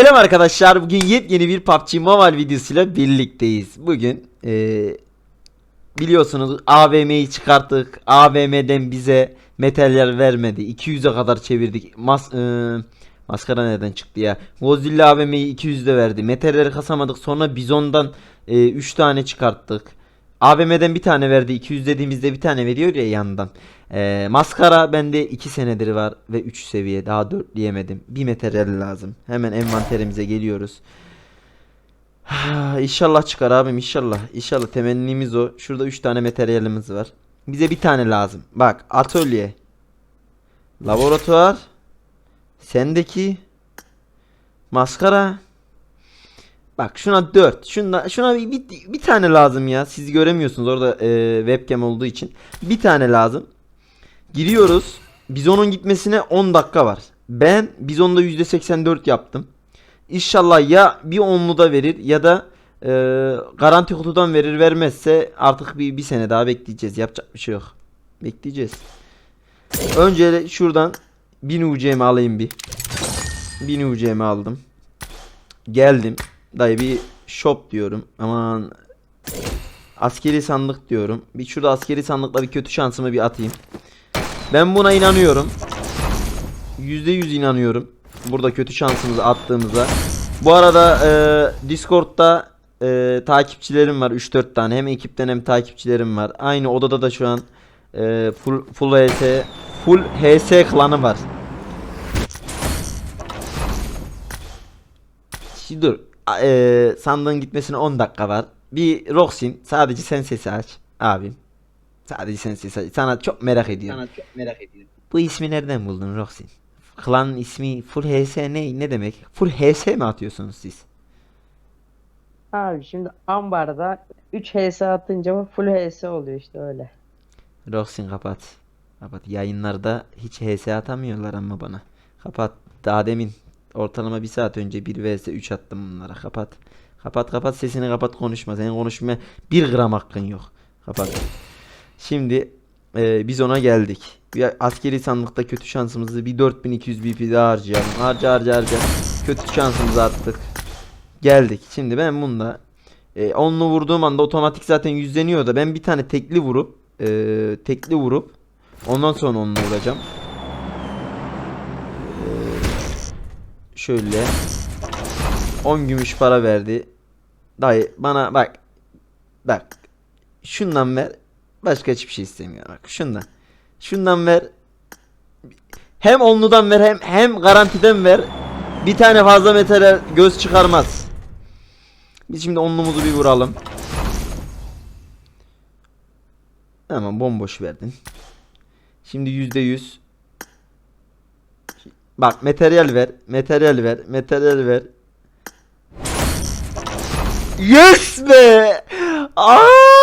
Selam arkadaşlar. Bugün yepyeni bir PUBG Mobile videosuyla birlikteyiz. Bugün eee, biliyorsunuz AVM'yi çıkarttık. AVM'den bize metaller vermedi. 200'e kadar çevirdik. Mas eee, maskara nereden çıktı ya? Godzilla AVM'yi 200'de verdi. Metalleri kasamadık. Sonra Bizon'dan 3 tane çıkarttık. AVM'den bir tane verdi. 200 dediğimizde bir tane veriyor ya yandan. Ee, maskara bende 2 senedir var ve 3 seviye daha 4 diyemedim. Bir materyal lazım. Hemen envanterimize geliyoruz. inşallah çıkar abim inşallah. İnşallah temennimiz o. Şurada 3 tane materyalimiz var. Bize bir tane lazım. Bak atölye. Laboratuvar. Sendeki. Maskara. Bak şuna 4. Şuna şuna bir, bir, bir tane lazım ya. Siz göremiyorsunuz orada e, webcam olduğu için. Bir tane lazım. Giriyoruz. Bizon'un gitmesine 10 dakika var. Ben Bizon'da %84 yaptım. İnşallah ya bir onlu da verir ya da e, garanti kutudan verir vermezse artık bir, bir sene daha bekleyeceğiz. Yapacak bir şey yok. Bekleyeceğiz. Önce şuradan 1000 UC'mi alayım bir. 1000 UC'mi aldım. Geldim. Dayı bir shop diyorum. Aman askeri sandık diyorum. Bir şurada askeri sandıkla bir kötü şansımı bir atayım. Ben buna inanıyorum. %100 inanıyorum. Burada kötü şansımızı attığımıza. Bu arada e, Discord'da e, takipçilerim var 3-4 tane. Hem ekipten hem takipçilerim var. Aynı odada da şu an e, full full HS full HS klanı var. Şimdi dur. E, sandığın gitmesine 10 dakika var. Bir Roxin sadece sen sesi aç abim. Sadece sen sesi aç. Sana çok merak ediyorum. Sana çok merak ediyorum. Bu ismi nereden buldun Roxin? Klan ismi full HS ne ne demek? Full HS mi atıyorsunuz siz? Abi şimdi ambarda 3 HS atınca full HS oluyor işte öyle. Roxin kapat. Kapat. Yayınlarda hiç HS atamıyorlar ama bana. Kapat. Daha demin ortalama bir saat önce 1 vs 3 attım bunlara. Kapat. Kapat kapat sesini kapat konuşma. Senin konuşmaya 1 gram hakkın yok. Kapat. Şimdi e, biz ona geldik. Bir askeri sandıkta kötü şansımızı bir 4200 BP daha harcayalım. Harca harca harca. Kötü şansımızı attık. Geldik. Şimdi ben bunda e, onlu vurduğum anda otomatik zaten yüzleniyor da ben bir tane tekli vurup e, tekli vurup ondan sonra onunla vuracağım. E, şöyle 10 gümüş para verdi. Dayı bana bak bak şundan ver başka hiçbir şey istemiyorum bak şundan şundan ver hem onludan ver hem hem garantiden ver bir tane fazla metal göz çıkarmaz. Biz şimdi onlumuzu bir vuralım. Tamam bomboş verdin. Şimdi yüzde yüz. Bak materyal ver. Materyal ver. Materyal ver. Yes be! Aa!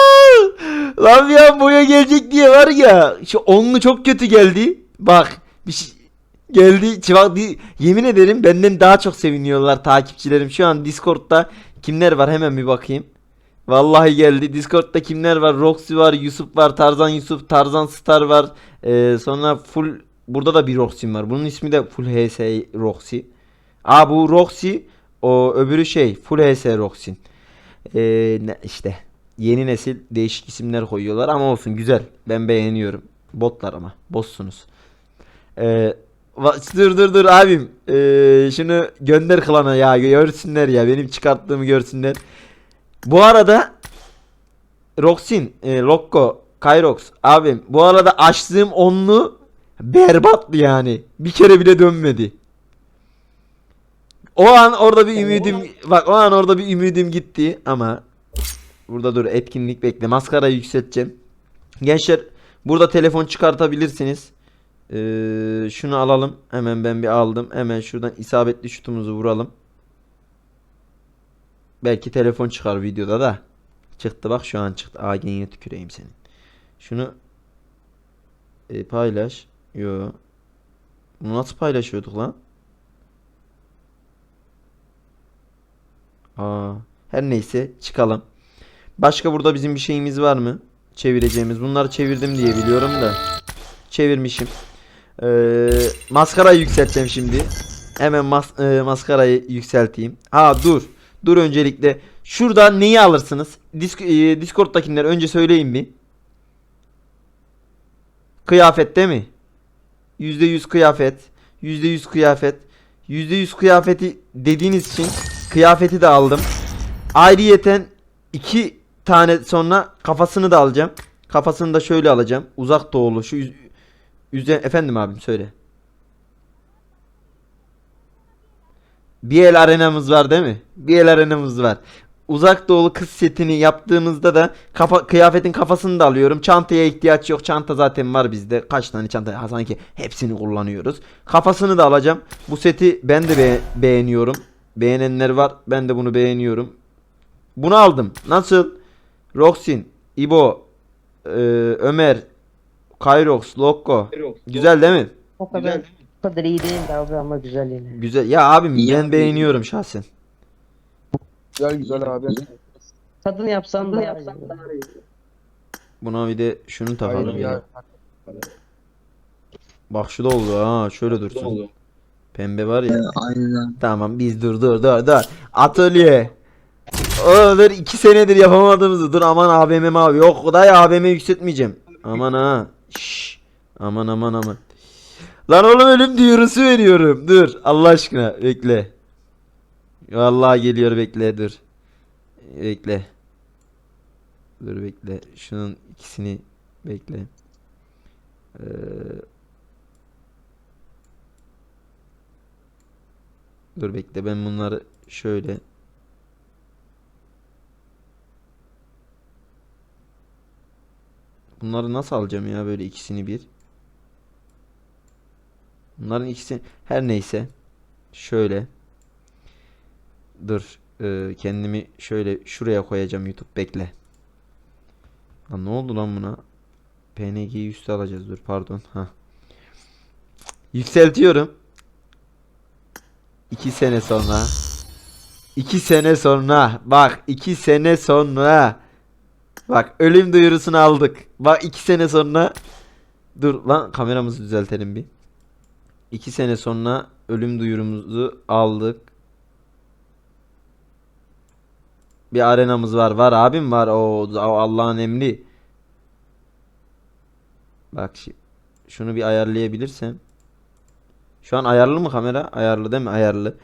Lan an boya gelecek diye var ya. Şu onlu çok kötü geldi. Bak bir şey geldi. Çıvak yemin ederim benden daha çok seviniyorlar takipçilerim. Şu an Discord'da kimler var hemen bir bakayım. Vallahi geldi. Discord'da kimler var? Roxy var, Yusuf var, Tarzan Yusuf, Tarzan Star var. Ee, sonra full burada da bir Roxy var. Bunun ismi de full HS Roxy. Aa bu Roxy o öbürü şey full HS Roxy. Ee, işte yeni nesil değişik isimler koyuyorlar ama olsun güzel. Ben beğeniyorum. Botlar ama. Botsunuz. Ee, dur dur dur abim. Ee, şunu gönder klana ya görsünler ya benim çıkarttığımı görsünler. Bu arada Roxin, e, Lokko, Kyrox abim bu arada açtığım onlu berbattı yani. Bir kere bile dönmedi. O an orada bir ümidim bak o an orada bir ümidim gitti ama burada dur etkinlik bekle. Maskarayı yükselteceğim. Gençler burada telefon çıkartabilirsiniz. Ee, şunu alalım. Hemen ben bir aldım. Hemen şuradan isabetli şutumuzu vuralım. Belki telefon çıkar videoda da. Çıktı bak şu an çıktı. Aa gene tüküreyim senin. Şunu e, paylaş. Yo. Bunu nasıl paylaşıyorduk lan? Aa, her neyse çıkalım. Başka burada bizim bir şeyimiz var mı? Çevireceğimiz. Bunları çevirdim diye biliyorum da. Çevirmişim. Ee, maskarayı yükselteceğim şimdi. Hemen mas e, maskarayı yükselteyim. Ha dur. Dur öncelikle. Şurada neyi alırsınız? Disk e, Discord'dakiler önce söyleyin bir. Kıyafet değil mi? %100 kıyafet. %100 kıyafet. %100 kıyafeti dediğiniz için kıyafeti de aldım. Ayrıyeten iki tane sonra kafasını da alacağım. Kafasını da şöyle alacağım. Uzak doğulu şu yüz, yüzde efendim abim söyle. Bir el arenamız var değil mi? Bir el arenamız var. Uzak doğulu kız setini yaptığımızda da kafa kıyafetin kafasını da alıyorum. Çantaya ihtiyaç yok. Çanta zaten var bizde. Kaç tane çanta? Ha, sanki hepsini kullanıyoruz. Kafasını da alacağım. Bu seti ben de be- beğeniyorum. Beğenenler var. Ben de bunu beğeniyorum. Bunu aldım. Nasıl? Roxin, İbo, e, Ömer, Kyrox, Lokko. Güzel değil mi? O kadar o kadar iyi değil de abi ama güzel yine. Güzel. Ya abim ben beğeniyorum şahsen. Güzel güzel abi. Tadını yapsan da yapsan da. Buna bir de şunu takalım Aynen ya. ya. Bak şu da oldu ha. Şöyle dursun. Pembe var ya. Aynen. Tamam biz dur dur dur dur. Atölye. Olur iki senedir yapamadığımızı. Dur aman AVM abi. Yok dayı AVM yükseltmeyeceğim. Aman ha. Şşş. Aman aman aman. Lan oğlum ölüm duyurusu veriyorum. Dur Allah aşkına bekle. Vallahi geliyor bekle dur. Bekle. Dur bekle. Şunun ikisini bekle. Ee, Dur bekle ben bunları şöyle Bunları nasıl alacağım ya böyle ikisini bir? Bunların ikisi her neyse. Şöyle. Dur e, kendimi şöyle şuraya koyacağım YouTube bekle. Lan ne oldu lan buna? PNG'yi üste alacağız dur pardon ha. Yükseltiyorum. 2 sene sonra. 2 sene sonra bak 2 sene sonra bak ölüm duyurusunu aldık bak 2 sene sonra dur lan kameramızı düzeltelim bir 2 sene sonra ölüm duyurumuzu aldık bir arenamız var var abim var o, Allah'ın emri bak şi- şunu bir ayarlayabilirsem şu an ayarlı mı kamera? Ayarlı değil mi? Ayarlı.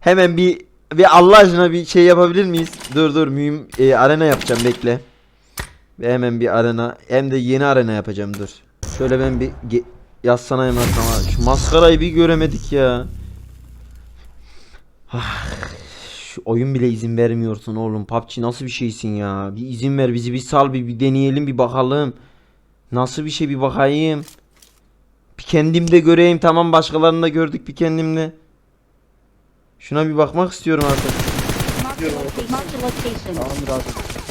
Hemen bir bir Allah aşkına bir şey yapabilir miyiz? Dur dur mühim e, arena yapacağım bekle. Ve hemen bir arena hem de yeni arena yapacağım dur. Şöyle ben bir yazsana hemen sana. Şu maskarayı bir göremedik ya. Ah, Şu oyun bile izin vermiyorsun oğlum. PUBG nasıl bir şeysin ya? Bir izin ver bizi bir sal bir, bir deneyelim bir bakalım. Nasıl bir şey bir bakayım. Bir kendimde göreyim tamam başkalarını da gördük bir kendimde. Şuna bir bakmak istiyorum artık. Mark the location. Mark the location.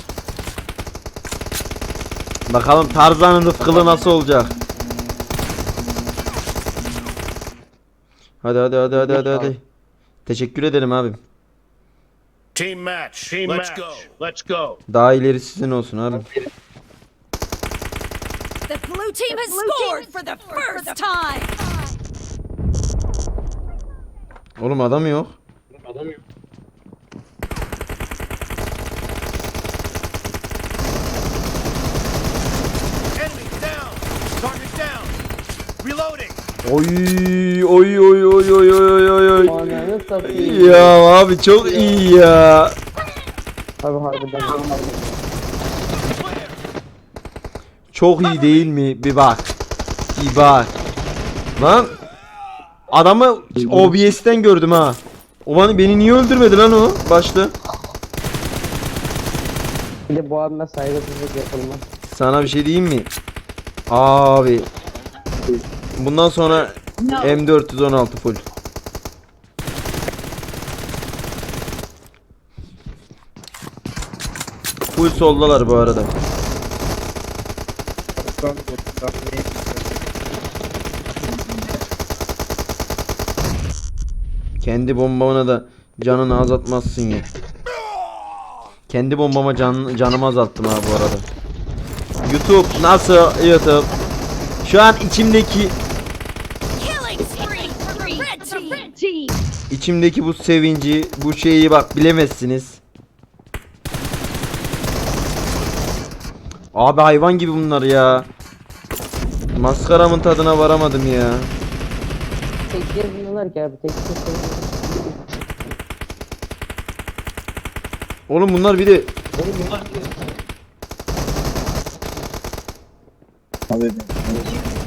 Abi. Bakalım Tarzan'ın rıfkılı nasıl olacak? Hadi hadi hadi hadi hadi hadi. Teşekkür ederim abim. Team match. Team Let's go. Let's go. Daha ilerisi sizin olsun abim. The blue team has scored for the first time. Oğlum adam yok. Enemy Oy oy oy oy oy oy oy oy. Ananı satayım. Ya abi çok iyi ya. Abi harbiden. Çok iyi değil mi? Bir bak. Bir bak. Lan adamı OBS'ten gördüm ha. O bana beni niye öldürmedi lan o başta? Bir de bu abime saygısızlık yapılmaz. Sana bir şey diyeyim mi? Abi. Bundan sonra M416 full. Full soldalar bu arada. Bottan bottan ne? Kendi bombana da canını azaltmazsın ya. Kendi bombama can, canımı azalttım ha bu arada. YouTube nasıl YouTube? Şu an içimdeki İçimdeki bu sevinci, bu şeyi bak bilemezsiniz. Abi hayvan gibi bunlar ya. Maskaramın tadına varamadım ya. Tek gezmiyorlar ki abi. Tek gezmiyorlar. Oğlum bunlar bir de. In the in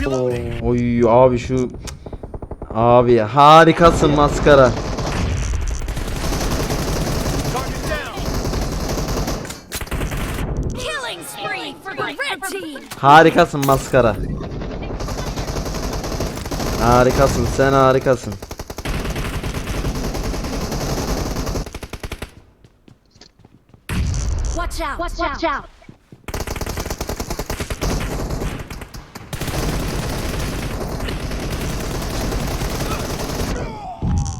Reloading. Oy abi şu Abi harikasın maskara. Harikasın maskara. Harikasın sen harikasın. Watch out. Watch, out.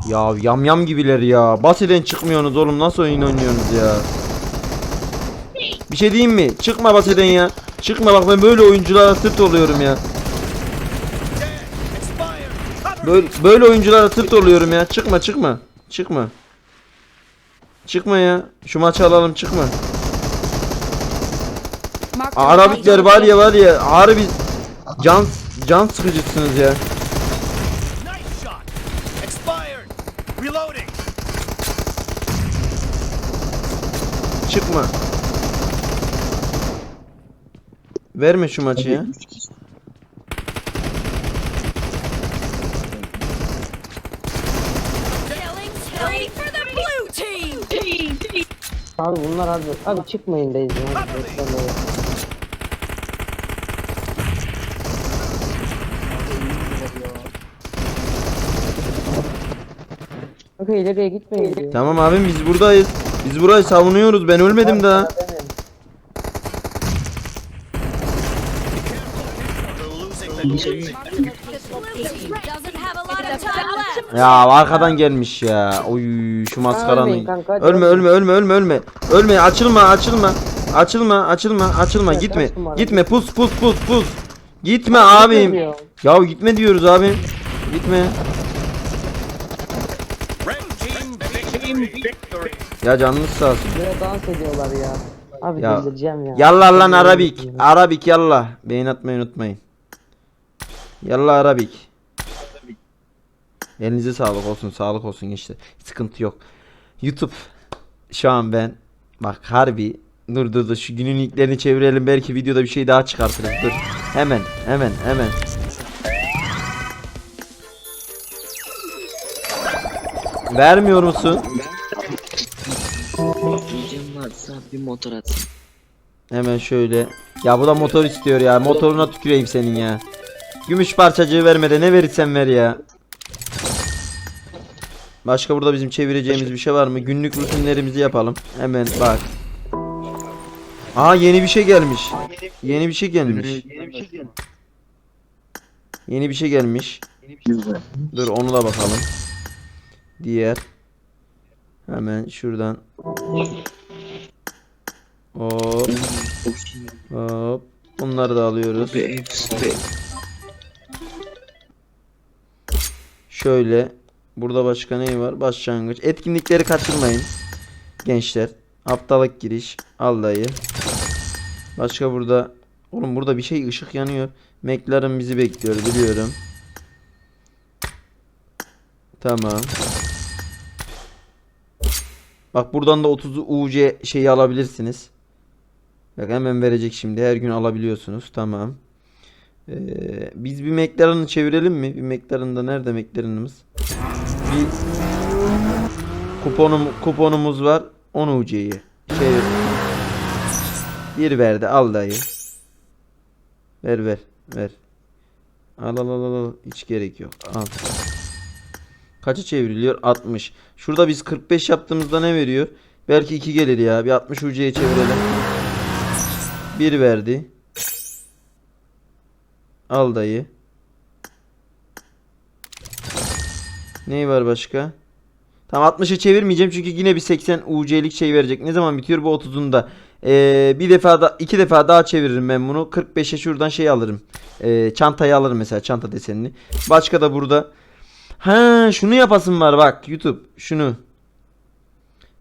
Ya yamyam gibiler ya. Basiden çıkmıyorsunuz oğlum. Nasıl oyun oynuyorsunuz ya? Bir şey diyeyim mi? Çıkma basiden ya. Çıkma bak ben böyle oyunculara tırt oluyorum ya. Böyle, böyle oyunculara tırt oluyorum ya. Çıkma çıkma. Çıkma. Çıkma ya. Şu maçı alalım çıkma. Arabikler var ya var ya harbi can can sıkıcısınız ya. Çıkma. Verme şu maçı ya. Abi bunlar abi. Abi çıkmayın deyiz Kanka ileriye gitmeyin diyor. Tamam abim biz buradayız. Biz burayı savunuyoruz. Ben ölmedim daha. Ya arkadan gelmiş ya. Oy şu maskaranın. Ölmeyin kanka, hadi Ölme ölme ölme ölme ölme. Ölme açılma açılma. Açılma açılma açılma gitme. Gitme pus pus pus pus. Gitme abim. Ya gitme diyoruz abim. Gitme. Ya canınız sağ olsun. Böyle dans ediyorlar ya. Abi Ya, delireceğim ya. Yallah lan Arabik. Arabik yallah. Beğen atmayı unutmayın. Yallah Arabik. Elinize sağlık olsun. Sağlık olsun işte. Sıkıntı yok. YouTube. Şu an ben bak harbi dur dur dur şu günün ilklerini çevirelim belki videoda bir şey daha çıkartırız dur. Hemen hemen hemen. Vermiyor musun? Varsa bir motor atsın. Hemen şöyle. Ya bu da motor istiyor ya. Motoruna tüküreyim senin ya. Gümüş parçacığı vermede ne verirsen ver ya. Başka burada bizim çevireceğimiz bir şey var mı? Günlük rutinlerimizi yapalım. Hemen bak. Aa yeni bir şey gelmiş. Yeni bir şey gelmiş. Yeni bir şey gelmiş. Dur onu da bakalım. Diğer. Hemen şuradan. Hop. Hop. Bunları da alıyoruz. Şöyle. Burada başka ne var? Başlangıç. Etkinlikleri kaçırmayın. Gençler. Haftalık giriş. Al dayı. Başka burada. Oğlum burada bir şey ışık yanıyor. McLaren bizi bekliyor biliyorum. Tamam. Bak buradan da 30 UC şeyi alabilirsiniz. Bak hemen verecek şimdi. Her gün alabiliyorsunuz. Tamam. Ee, biz bir McLaren'ı çevirelim mi? Bir McLaren'da nerede McLaren'ımız? Bir kuponum kuponumuz var. 10 UC'yi. Şey bir verdi. Al dayı. Ver ver ver. Al al al, al. Hiç gerek yok. Al. Kaça çevriliyor? 60. Şurada biz 45 yaptığımızda ne veriyor? Belki 2 gelir ya. Bir 60 UC'ye çevirelim. 1 verdi. Al dayı. Neyi var başka? Tamam 60'ı çevirmeyeceğim çünkü yine bir 80 UC'lik şey verecek. Ne zaman bitiyor bu 30'unda? Ee, bir defa da iki defa daha çeviririm ben bunu. 45'e şuradan şey alırım. Ee, çantayı alırım mesela çanta desenini. Başka da burada. Ha şunu yapasım var bak YouTube şunu.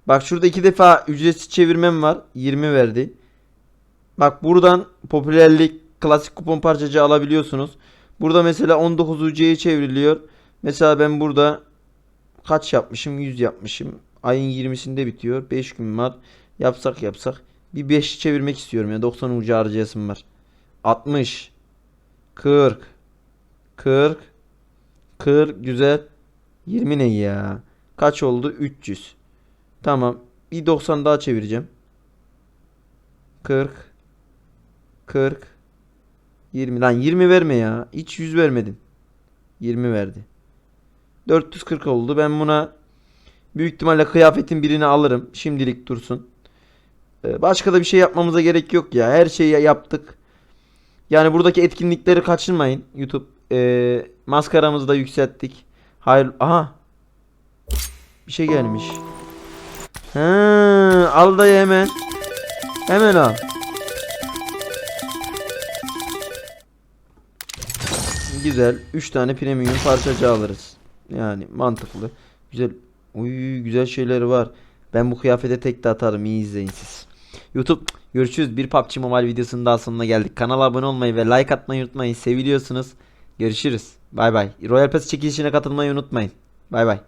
Bak şurada iki defa ücretsiz çevirmem var. 20 verdi. Bak buradan popülerlik klasik kupon parçacı alabiliyorsunuz. Burada mesela 19 UC'ye çevriliyor. Mesela ben burada kaç yapmışım? 100 yapmışım. Ayın 20'sinde bitiyor. 5 gün var. Yapsak yapsak. Bir 5 çevirmek istiyorum ya. 90 ucu harcayasım var. 60 40 40 40 güzel. 20 ne ya? Kaç oldu? 300. Tamam. Bir 90 daha çevireceğim. 40 40 20 lan 20 verme ya. Hiç 100 vermedin. 20 verdi. 440 oldu. Ben buna büyük ihtimalle kıyafetin birini alırım. Şimdilik dursun. Ee, Başka da bir şey yapmamıza gerek yok ya. Her şeyi yaptık. Yani buradaki etkinlikleri kaçırmayın. YouTube ee, maskaramızı da yükselttik. Hayır. Aha. Bir şey gelmiş. Ha, al dayı hemen. Hemen al. Güzel. 3 tane premium parçacı alırız. Yani mantıklı. Güzel. Uy güzel şeyleri var. Ben bu kıyafete tek de atarım. İyi izleyin siz. YouTube görüşürüz. Bir PUBG Mobile videosunun daha sonuna geldik. Kanala abone olmayı ve like atmayı unutmayın. Seviliyorsunuz. Görüşürüz. Bay bay. Royal Pass çekilişine katılmayı unutmayın. Bay bay.